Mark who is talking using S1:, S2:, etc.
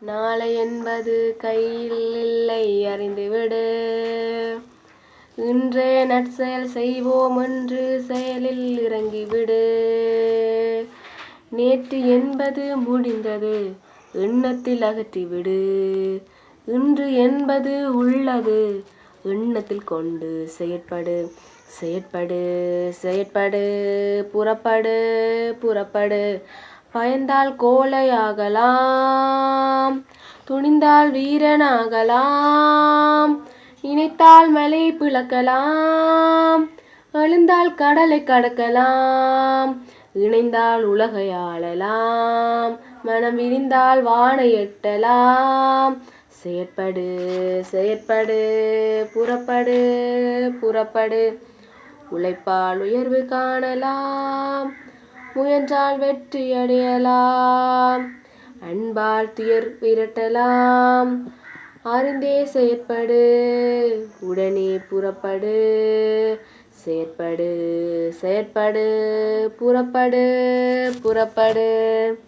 S1: நாளை என்பது கையில் இல்லை அறிந்துவிடு. இன்றே நற்செயல் செய்வோம் என்று செயலில் இறங்கிவிடு. நேற்று என்பது முடிந்தது எண்ணத்தில் அகற்றிவிடு. இன்று என்பது உள்ளது எண்ணத்தில் கொண்டு செயற்படு. செயற்படு செயற்படு புறப்படு புறப்படு. பயந்தால் கோலையாகலாம் துணிந்தால் வீரனாகலாம். நினைத்தால் மலை பிளக்கலாம். எழுந்தால் கடலை கடக்கலாம். இணைந்தால் உலகை ஆளலாம். மனம் விரிந்தால் வானை எட்டலாம். செயற்படு செயற்படு புறப்படு புறப்படு. உழைப்பால் உயர்வு காணலாம். முயன்றால் வெற்றி அடையலாம். அன்பால் துயர் விரட்டலாம். அறிந்தே செயற்படு. உடனே புறப்படு. செயற்படு செயற்படு புறப்படு புறப்படு.